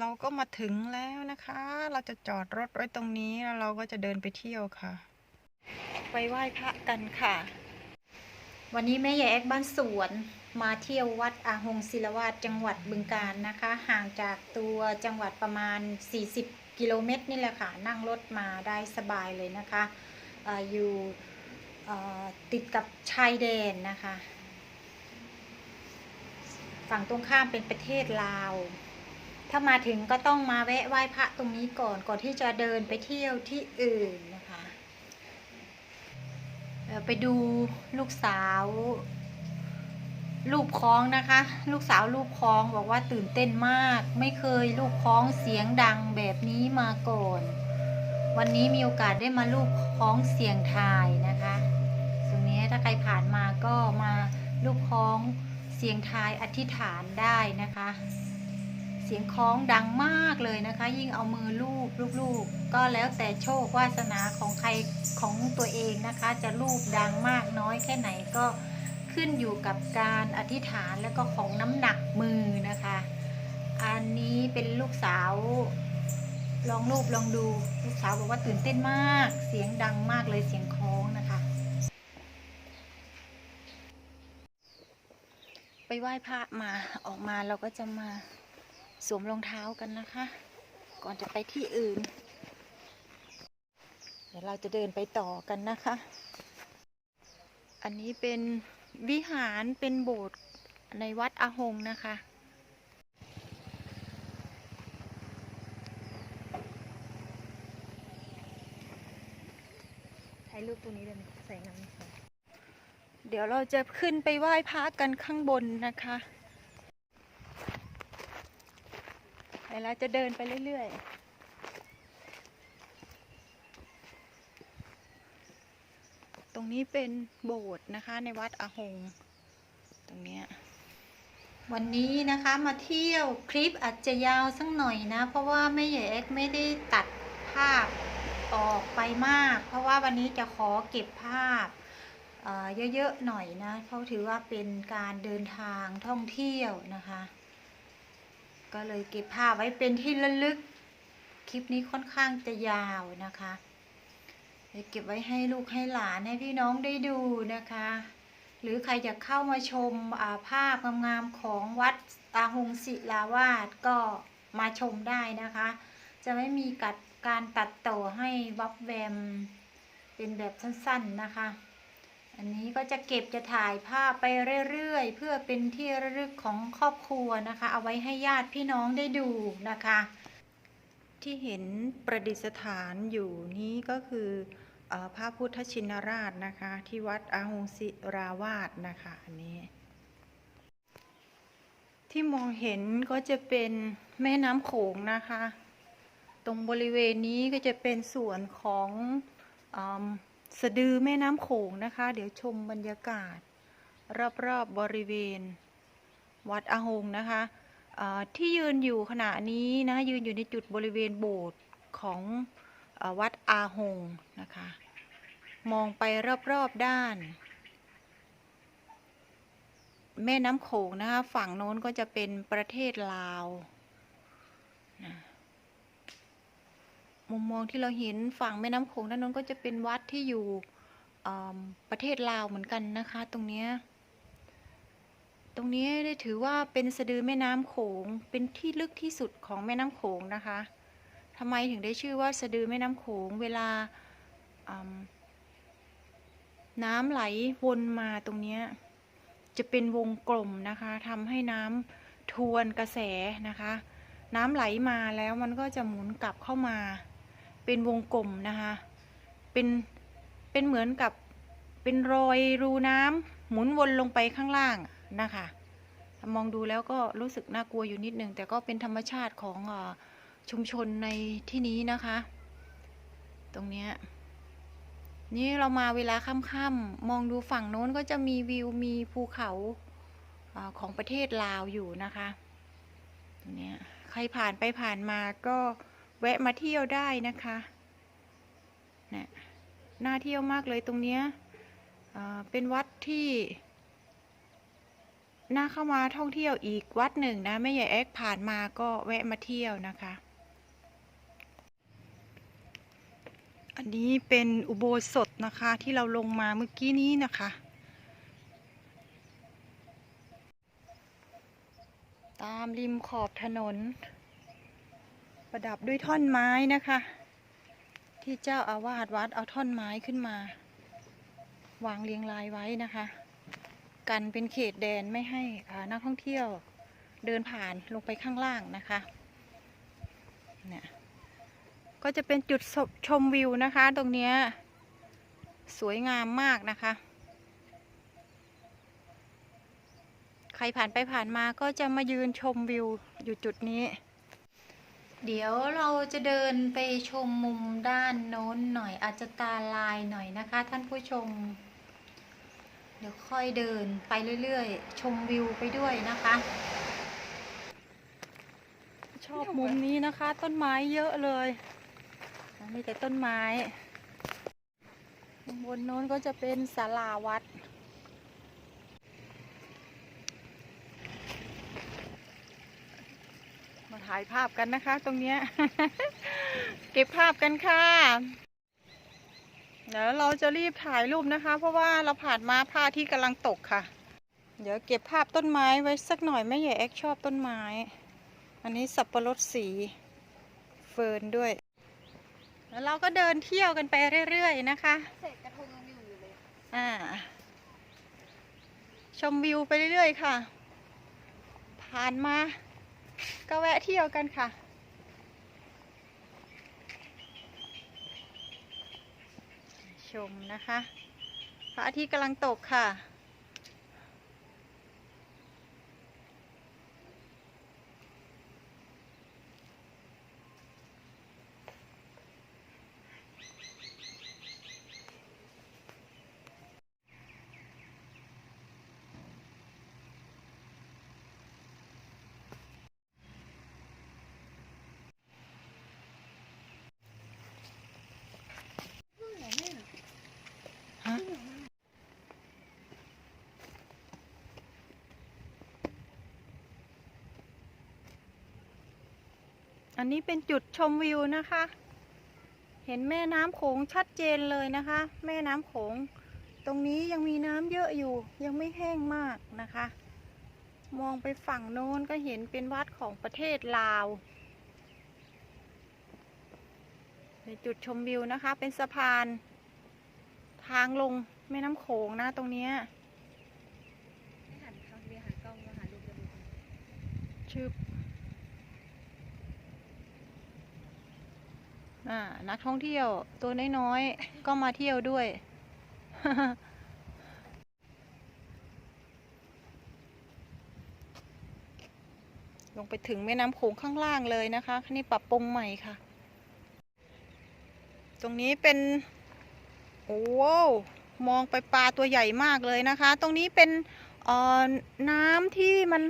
เราก็มาถึงแล้วนะคะ เราจะจอดรถไว้ตรงนี้แล้วเราก็จะเดินไปเที่ยวค่ะ ไปไหว้พระกันค่ะ วันนี้แม่ยายแอกบ้านสวนมาเที่ยววัดอาหงศิลวาดจังหวัดบึงการนะคะ ห่างจากตัวจังหวัดประมาณ 40 กิโลเมตรนี่แหละค่ะ นั่งรถมาได้สบายเลยนะคะออยู่ติดกับชายแดนนะคะ ฝั่งตรงข้ามเป็นประเทศลาว ถ้ามาถึงก็ต้องมาแวะไหว้พระตรงนี้ก่อนก่อนที่จะเดินไปเที่ยวที่อื่นนะคะไปดูลูกสาวลูกคล้องนะคะ ลูกสาวลูกคล้องบอกว่าตื่นเต้นมาก ไม่เคยลูกคล้องเสียงดังแบบนี้มาก่อน วันนี้มีโอกาสได้มาลูกคล้องเสียงทายนะคะตรงนี้ถ้าใครผ่านมาก็มาลูกคล้องเสียงทายอธิษฐานได้นะคะ เสียงคล้องดังมากเลยนะคะ ยิ่งเอามือลูบลูบก็แล้วแต่โชควาสนาของใครของตัวเองนะคะ จะลูบดังมากน้อยแค่ไหนก็ขึ้นอยู่กับการอธิษฐานแล้วก็ของน้ำหนักมือนะคะ อันนี้เป็นลูกสาว ลองลูบลองดูลูกสาวบอกว่าตื่นเต้นมาก เสียงดังมากเลยเสียงคล้องนะคะ ไปไหว้พระมาออกมาเราก็จะมา สวมรองเท้ากันนะคะ ก่อนจะไปที่อื่น เดี๋ยวเราจะเดินไปต่อกันนะคะ อันนี้เป็นวิหารเป็นโบสถ์ในวัดอาหงนะคะใช้รูปตัวนี้เลยใส่น้ำเดี๋ยวเราจะขึ้นไปไหว้พระกันข้างบนนะคะ แต่เราจะเดินไปเรื่อยๆ ตรงนี้เป็นโบสถ์นะคะในวัดอาหง ตรงเนี้ยวันนี้นะคะมาเที่ยวคลิปอาจจะยาวสักหน่อยนะ เพราะว่าแม่ใหญ่เอ็กไม่ได้ตัดภาพออกไปมาก เพราะว่าวันนี้จะขอเก็บภาพเยอะๆหน่อยนะเขาถือว่าเป็นการเดินทางท่องเที่ยวนะคะ ก็เลยเก็บภาพไว้เป็นที่ระลึก คลิปนี้ค่อนข้างจะยาวนะคะเก็บไว้ให้ลูกให้หลานให้พี่น้องได้ดูนะคะ หรือใครอยากเข้ามาชมภาพงามๆของวัดอาหงศิลาวาสก็มาชมได้นะคะ จะไม่มีกัดการตัดต่อให้วับแวมเป็นแบบสั้นๆนะคะ อันนี้ก็จะเก็บจะถ่ายภาพไปเรื่อยๆ เพื่อเป็นที่ระลึกของครอบครัวนะคะ เอาไว้ให้ญาติพี่น้องได้ดูนะคะ ที่เห็นประดิษฐานอยู่นี้ก็คือพระพุทธชินราชนะคะ ที่วัดอาหงศิราวาสนะคะอันนี้ ที่มองเห็นก็จะเป็นแม่น้ำโขงนะคะ ตรงบริเวณนี้ก็จะเป็นส่วนของ สะดือแม่น้ำโขงนะคะ เดี๋ยวชมบรรยากาศ รอบๆบบริเวณ วัดอาหงนะคะที่ยืนอยู่ขณะนี้นะยืนอยู่ในจุดบริเวณโบสถ์ของอวัดอาหงนะคะ มองไปรอบๆด้าน แม่น้ำโขงนะคะฝั่งโน้นก็จะเป็นประเทศลาวนะ มุมมองที่เราเห็นฝั่งแม่น้ำโขงด้านนู้นก็จะเป็นวัดที่อยู่ประเทศลาวเหมือนกันนะคะ ตรงนี้ ตรงนี้ได้ถือว่าเป็นสะดือแม่น้ำโขงเป็นที่ลึกที่สุดของแม่น้ำโขงนะคะทำไมถึงได้ชื่อว่าสะดือแม่น้ำโขงเวลาน้ำไหลวนมาตรงนี้จะเป็นวงกลมนะคะทำให้น้ำทวนกระแสนะคะ น้ำไหลมาแล้วมันก็จะหมุนกลับเข้ามา เป็นวงกลมนะคะเป็นเป็นเหมือนกับเป็นรอยรูน้ำหมุนวนลงไปข้างล่างนะคะมองดูแล้วก็รู้สึกน่ากลัวอยู่นิดนึง แต่ก็เป็นธรรมชาติของชุมชนในที่นี้นะคะ ตรงนี้นี่เรามาเวลาค่ำๆมองดูฝั่งโน้นก็จะมีวิวมีภูเขาของประเทศลาวอยู่นะคะตรงนี้ใครผ่านไปผ่านมาก็ แวะมาเที่ยวได้นะคะนะน่าเที่ยวมากเลยตรงเนี้ยเป็นวัดที่น่าเข้ามาท่องเที่ยวอีกวัดหนึ่งนะแม่ใหญ่แอ๊กผ่านมาก็แวะมาเที่ยวนะคะ อันนี้เป็นอุโบสถนะคะที่เราลงมาเมื่อกี้นี้นะคะ ตามริมขอบถนน ประดับด้วยท่อนไม้นะคะ ที่เจ้าอาวาสวัดเอาท่อนไม้ขึ้นมา วางเรียงรายไว้นะคะ กันเป็นเขตแดนไม่ให้นักท่องเที่ยวเดินผ่านลงไปข้างล่างนะคะเนี่ยก็จะเป็นจุดชมวิวนะคะ ตรงนี้สวยงามมากนะคะ ใครผ่านไปผ่านมาก็จะมายืนชมวิวอยู่จุดนี้ เดี๋ยวเราจะเดินไปชมมุมด้านโน้นหน่อยอาจจะตาลายหน่อยนะคะ ท่านผู้ชม เดี๋ยวค่อยเดินไปเรื่อยๆ ชมวิวไปด้วยนะคะ ชอบมุมนี้นะคะ ต้นไม้เยอะเลยมีแต่ต้นไม้บนโน้นก็จะเป็นศาลาวัด มา ถ่ายภาพกันนะคะ ตรงเนี้ย เก็บภาพกันค่ะ เดี๋ยวเราจะรีบถ่ายรูปนะคะ เพราะว่าเราผ่านมาพระอาที่กำลังตกค่ะ เดี๋ยวเก็บภาพต้นไม้ไว้สักหน่อยแม่ใหญ่แอกชอบต้นไม้ อันนี้สับปะรดสีเฟิร์นด้วย แล้วเราก็เดินเที่ยวกันไปเรื่อยๆนะคะเศษกระทงยังอยู่เลยอ่าชมวิวไปเรื่อยๆค่ะ ผ่านมา ก็แวะเที่ยวกันค่ะ ชมนะคะ พระอาทิตย์กำลังตกค่ะ อันนี้เป็นจุดชมวิวนะคะ เห็นแม่น้ำโขงชัดเจนเลยนะคะ แม่น้ำโขง ตรงนี้ยังมีน้ำเยอะอยู่ ยังไม่แห้งมากนะคะ มองไปฝั่งโน้นก็เห็นเป็นวัดของประเทศลาวในจุดชมวิวนะคะ เป็นสะพาน ทางลงแม่น้ำโขงนะตรงเนี้ยให้หันเขาเรียหันกล้องมาหาลูกจะดูชื่ออ่านักท่องเที่ยวตัวน้อยๆ ก็มาเที่ยวด้วย ลงไปถึงแม่น้ำโขงข้างล่างเลยนะคะนี่ปรับปรุงใหม่ค่ะ ตรงนี้เป็น โอ้โหมองไปปลาตัวใหญ่มากเลยนะคะ ตรงนี้เป็นน้ำที่มัน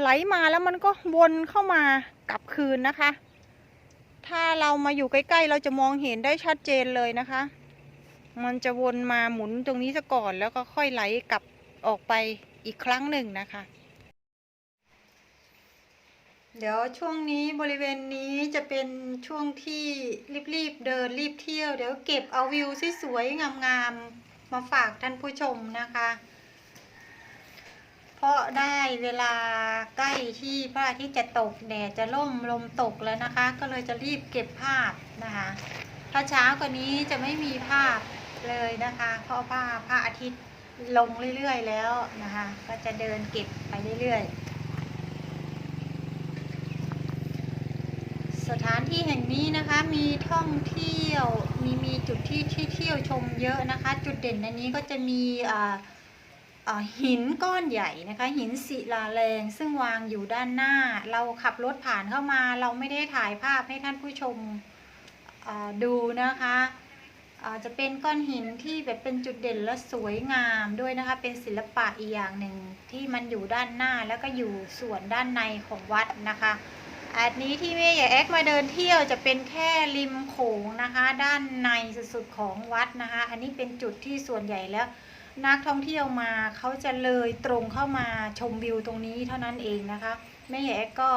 ไหลมาแล้วมันก็วนเข้ามากลับคืนนะคะ ถ้าเรามาอยู่ใกล้ ๆ เราจะมองเห็นได้ชัดเจนเลยนะคะ มันจะวนมาหมุนตรงนี้ซะก่อนแล้วก็ค่อยไหลกลับออกไปอีกครั้งหนึ่งนะคะ เดี๋ยวช่วงนี้บริเวณนี้จะเป็นช่วงที่รีบๆเดินรีบเที่ยว เดี๋ยวเก็บเอาวิวสวยๆงามๆมาฝากท่านผู้ชมนะคะ เพราะได้เวลาใกล้ที่พระอาทิตย์จะตกแดดจะล่มลมตกแล้วนะคะ ก็เลยจะรีบเก็บภาพนะคะถ้าเช้ากว่านี้จะไม่มีภาพเลยนะคะเพราะว่าพระอาทิตย์ลงเรื่อยๆแล้วนะคะ ก็จะเดินเก็บไปเรื่อยๆ สถาน ที่แห่งนี้นะคะมีท่องเที่ยวมีมีจุดที่ที่เที่ยวชมเยอะนะคะ จุดเด่นในนี้ก็จะมีอ่าอ่าหินก้อนใหญ่นะคะ หินศิลาแรงซึ่งวางอยู่ด้านหน้า เราขับรถผ่านเข้ามา เราไม่ได้ถ่ายภาพให้ท่านผู้ชมอ่าดูนะคะจะเป็นก้อนหินที่แบบเป็นจุดเด่นและสวยงามด้วยนะคะ เป็นศิลปะอีกอย่างหนึ่งที่มันอยู่ด้านหน้าแล้วก็อยู่ส่วนด้านในของวัดนะคะ อันนี้ที่แม่ใหญ่แอกมาเดินเที่ยวจะเป็นแค่ริมโขงนะคะ ด้านในสุดๆของวัดนะคะ อันนี้เป็นจุดที่ส่วนใหญ่แล้ว นักท่องเที่ยวมาเขาจะเลยตรงเข้ามาชมวิวตรงนี้เท่านั้นเองนะคะแม่ใหญ่แอ๊กก็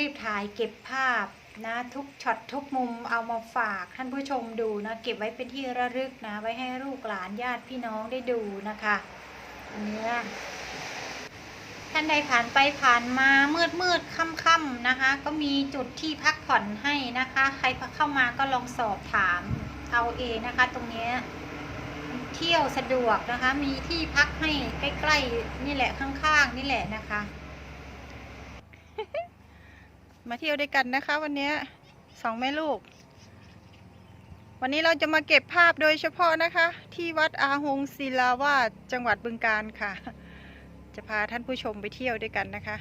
รีบๆถ่ายเก็บภาพนะทุกช็อตทุกมุมเอามาฝากท่านผู้ชมดูนะเก็บไว้เป็นที่ระลึกนะไว้ให้ลูกหลานญาติพี่น้องได้ดูนะคะอันเนี้ย ท่านใดผ่านไปผ่านมามืดมืดๆค่ำๆนะคะ ก็มีจุดที่พักผ่อนให้นะคะ ใครเข้ามาก็ลองสอบถามเอาเองนะคะ ตรงนี้เที่ยวสะดวกนะคะ มีที่พักให้ใกล้ๆนี่แหละข้างๆนี่แหละนะคะ มาเที่ยวด้วยกันนะคะ วันนี้สองแม่ลูก วันนี้เราจะมาเก็บภาพโดยเฉพาะนะคะ ที่วัดอาหงศิลาวาสจังหวัดบึงกาฬค่ะ จะพาท่านผู้ชมไปเที่ยวด้วยกันนะคะ